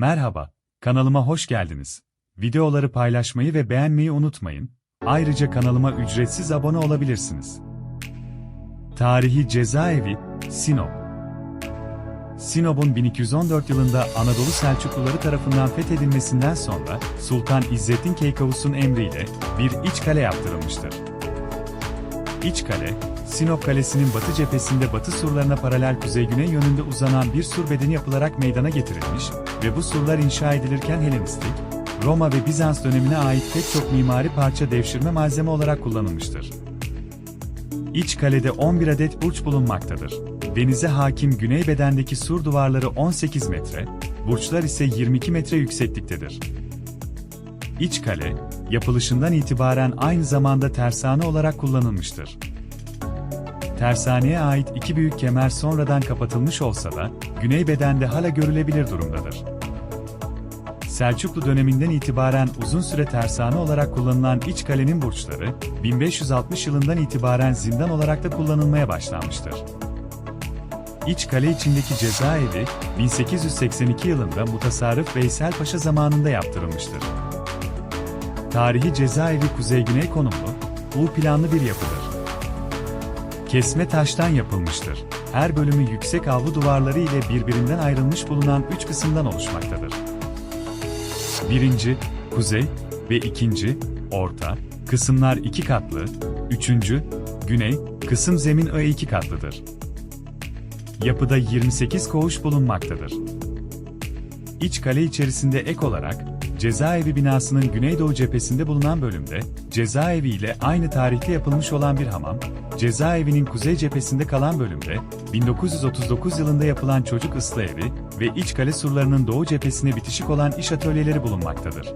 Merhaba, kanalıma hoş geldiniz. Videoları paylaşmayı ve beğenmeyi unutmayın. Ayrıca kanalıma ücretsiz abone olabilirsiniz. Tarihi Cezaevi, Sinop Sinop'un 1214 yılında Anadolu Selçukluları tarafından fethedilmesinden sonra Sultan İzzettin Keykavus'un emriyle bir iç kale yaptırılmıştır. İç kale, Sinop Kalesi'nin batı cephesinde batı surlarına paralel kuzey-güney yönünde uzanan bir sur bedeni yapılarak meydana getirilmiş ve bu surlar inşa edilirken Helenistik, Roma ve Bizans dönemine ait pek çok mimari parça devşirme malzeme olarak kullanılmıştır. İç kalede 11 adet burç bulunmaktadır. Denize hakim güney bedendeki sur duvarları 18 metre, burçlar ise 22 metre yüksekliktedir. İç kale, yapılışından itibaren aynı zamanda tersane olarak kullanılmıştır. Tersaneye ait iki büyük kemer sonradan kapatılmış olsa da, güney bedende hala görülebilir durumdadır. Selçuklu döneminden itibaren uzun süre tersane olarak kullanılan iç kalenin burçları, 1560 yılından itibaren zindan olarak da kullanılmaya başlanmıştır. İç kale içindeki cezaevi, 1882 yılında Mutasarrıf Veysel Paşa zamanında yaptırılmıştır. Tarihi cezaevi kuzey-güney konumlu, U planlı bir yapıdır. Kesme taştan yapılmıştır. Her bölümü yüksek avlu duvarları ile birbirinden ayrılmış bulunan üç kısımdan oluşmaktadır. Birinci, kuzey ve ikinci, orta, kısımlar iki katlı, üçüncü, güney, kısım zemin ö iki katlıdır. Yapıda 28 koğuş bulunmaktadır. İç kale içerisinde ek olarak, cezaevi binasının güneydoğu cephesinde bulunan bölümde, cezaevi ile aynı tarihte yapılmış olan bir hamam, cezaevinin kuzey cephesinde kalan bölümde, 1939 yılında yapılan çocuk ıslah evi ve iç kale surlarının doğu cephesine bitişik olan iş atölyeleri bulunmaktadır.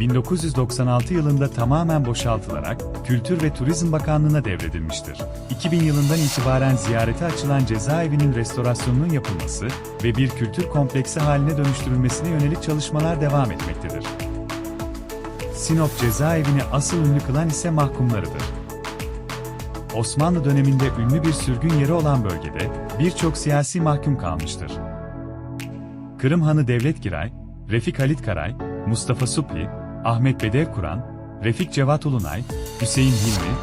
1996 yılında tamamen boşaltılarak Kültür ve Turizm Bakanlığı'na devredilmiştir. 2000 yılından itibaren ziyarete açılan cezaevinin restorasyonunun yapılması ve bir kültür kompleksi haline dönüştürülmesine yönelik çalışmalar devam etmektedir. Sinop cezaevini asıl ünlü kılan ise mahkumlarıdır. Osmanlı döneminde ünlü bir sürgün yeri olan bölgede birçok siyasi mahkum kalmıştır. Kırım Hanı Devlet Giray, Refik Halit Karay, Mustafa Supli, Ahmet Bedev Kur'an, Refik Cevat Ulunay, Hüseyin Hilmi,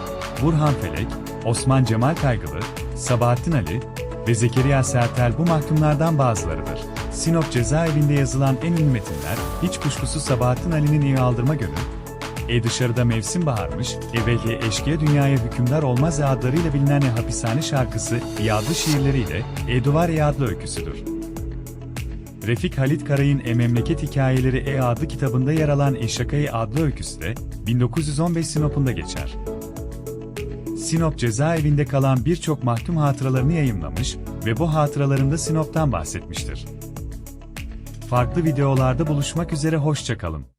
Burhan Felek, Osman Cemal Kaygılı, Sabahattin Ali ve Zekeriya Sertel bu mahkumlardan bazılarıdır. Sinop cezaevinde yazılan en ünlü metinler, hiç kuşkusuz Sabahattin Ali'nin evi aldırma gönül, E dışarıda mevsim baharmış, Evvelye eşkıya dünyaya hükümdar olmaz adlarıyla bilinen E hapishane şarkısı, E şiirleriyle E duvar E öyküsüdür. Refik Halit Karay'ın E Memleket Hikayeleri E adlı kitabında yer alan E Şakayı adlı öyküsü de 1915 Sinop'unda geçer. Sinop cezaevinde kalan birçok mahkum hatıralarını yayımlamış ve bu hatıralarında Sinop'tan bahsetmiştir. Farklı videolarda buluşmak üzere hoşçakalın.